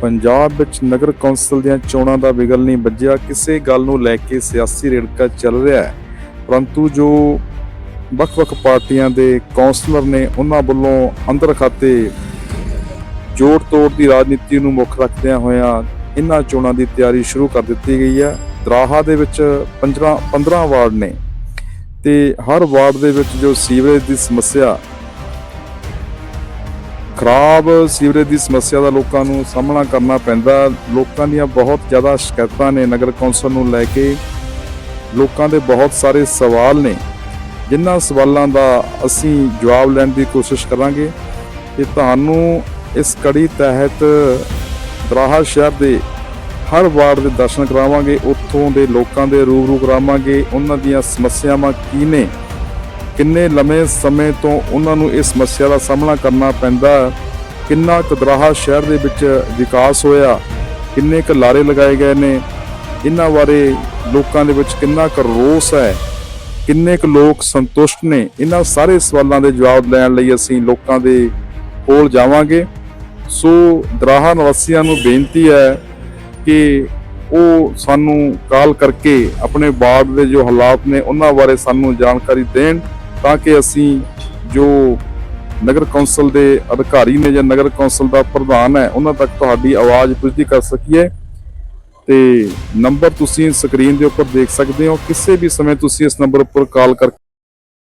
ਪੰਜਾਬ ਵਿੱਚ ਨਗਰ ਕੌਂਸਲ ਦੀਆਂ ਚੋਣਾਂ ਦਾ ਵਿਗਲ ਨਹੀਂ ਵੱਜਿਆ, ਕਿਸੇ ਗੱਲ ਨੂੰ ਲੈ ਕੇ ਸਿਆਸੀ ਰੇੜਕਾ ਚੱਲ ਰਿਹਾ ਹੈ। ਪਰੰਤੂ ਜੋ ਵੱਖ-ਵੱਖ ਪਾਰਟੀਆਂ ਦੇ ਕੌਂਸਲਰ ਨੇ ਉਹਨਾਂ ਵੱਲੋਂ ਅੰਦਰ ਖਾਤੇ ਜੋੜ ਤੋੜ ਦੀ ਰਾਜਨੀਤੀ ਨੂੰ ਮੁੱਖ ਰੱਖਦਿਆਂ ਹੋਇਆਂ ਇਹਨਾਂ ਚੋਣਾਂ ਦੀ ਤਿਆਰੀ ਸ਼ੁਰੂ ਕਰ ਦਿੱਤੀ ਗਈ ਹੈ। ਦਰਾਹਾ ਦੇ ਵਿੱਚ 15 15 ਵਾਰਡ ਨੇ ਤੇ ਹਰ ਵਾਰਡ ਦੇ ਵਿੱਚ ਜੋ ਸੀਵਰੇਜ ਦੀ ਸਮੱਸਿਆ ਖਰਾਬ ਸੀਵਰੇਜ ਦੀ ਸਮੱਸਿਆ ਦਾ ਲੋਕਾਂ ਨੂੰ ਸਾਹਮਣਾ ਕਰਨਾ ਪੈਂਦਾ। ਲੋਕਾਂ ਦੀਆਂ ਬਹੁਤ ਜ਼ਿਆਦਾ ਸ਼ਿਕਾਇਤਾਂ ਨੇ ਨਗਰ ਕੌਂਸਲ ਨੂੰ ਲੈ ਕੇ। ਲੋਕਾਂ ਦੇ ਬਹੁਤ ਸਾਰੇ ਸਵਾਲ ਨੇ, ਜਿਨ੍ਹਾਂ ਸਵਾਲਾਂ ਦਾ ਅਸੀਂ ਜਵਾਬ ਲੈਣ ਦੀ ਕੋਸ਼ਿਸ਼ ਕਰਾਂਗੇ। ਤੇ ਤੁਹਾਨੂੰ ਇਸ ਕੜੀ ਤਹਿਤ ਦਰਾਹਾ ਸ਼ਹਿਰ ਦੇ ਹਰ ਵਾਰਡ ਦੇ ਦਰਸ਼ਨ ਕਰਾਵਾਂਗੇ। ਉੱਥੋਂ ਦੇ ਲੋਕਾਂ ਦੇ ਰੂਬਰੂ ਕਰਾਵਾਂਗੇ। ਉਹਨਾਂ ਦੀਆਂ ਸਮੱਸਿਆਵਾਂ ਕੀ ਨੇ? ਕਿੰਨੇ ਲੰਮੇ ਸਮੇਂ ਤੋਂ ਉਹਨਾਂ ਨੂੰ ਇਸ ਸਮੱਸਿਆ ਦਾ ਸਾਹਮਣਾ ਕਰਨਾ ਪੈਂਦਾ, ਕਿੰਨਾ ਕੁ ਦਰਾਹਾ ਸ਼ਹਿਰ ਦੇ ਵਿੱਚ ਵਿਕਾਸ ਹੋਇਆ, ਕਿੰਨੇ ਕੁ ਲਾਰੇ ਲਗਾਏ ਗਏ ਨੇ, ਇਹਨਾਂ ਬਾਰੇ ਲੋਕਾਂ ਦੇ ਵਿੱਚ ਕਿੰਨਾ ਕੁ ਰੋਸ ਹੈ, ਕਿੰਨੇ ਕੁ ਲੋਕ ਸੰਤੁਸ਼ਟ ਨੇ, ਇਹਨਾਂ ਸਾਰੇ ਸਵਾਲਾਂ ਦੇ ਜਵਾਬ ਲੈਣ ਲਈ ਅਸੀਂ ਲੋਕਾਂ ਦੇ ਕੋਲ ਜਾਵਾਂਗੇ। ਸੋ ਦਰਾਹਾ ਨਿਵਾਸੀਆਂ ਨੂੰ ਬੇਨਤੀ ਹੈ ਕਿ ਉਹ ਸਾਨੂੰ ਕਾਲ ਕਰਕੇ ਆਪਣੇ ਵਾਰਡ ਦੇ ਜੋ ਹਾਲਾਤ ਨੇ, ਉਹਨਾਂ ਬਾਰੇ ਸਾਨੂੰ ਜਾਣਕਾਰੀ ਦੇਣ। ਤਾਂ ਕਿ ਅਸੀਂ ਜੋ ਨਗਰ ਕੌਂਸਲ ਦੇ ਅਧਿਕਾਰੀ ਨੇ ਜਾਂ ਨਗਰ ਕੌਂਸਲ ਦਾ ਪ੍ਰਧਾਨ ਹੈ, ਉਹਨਾਂ ਤੱਕ ਤੁਹਾਡੀ ਆਵਾਜ਼ ਪੁੱਜਦੀ ਕਰ ਸਕੀਏ। ਤੇ ਨੰਬਰ ਤੁਸੀਂ ਸਕਰੀਨ ਦੇ ਉੱਪਰ ਦੇਖ ਸਕਦੇ ਹੋ। ਕਿਸੇ ਵੀ ਸਮੇਂ ਤੁਸੀਂ ਇਸ ਨੰਬਰ ਉੱਪਰ ਕਾਲ ਕਰਕੇ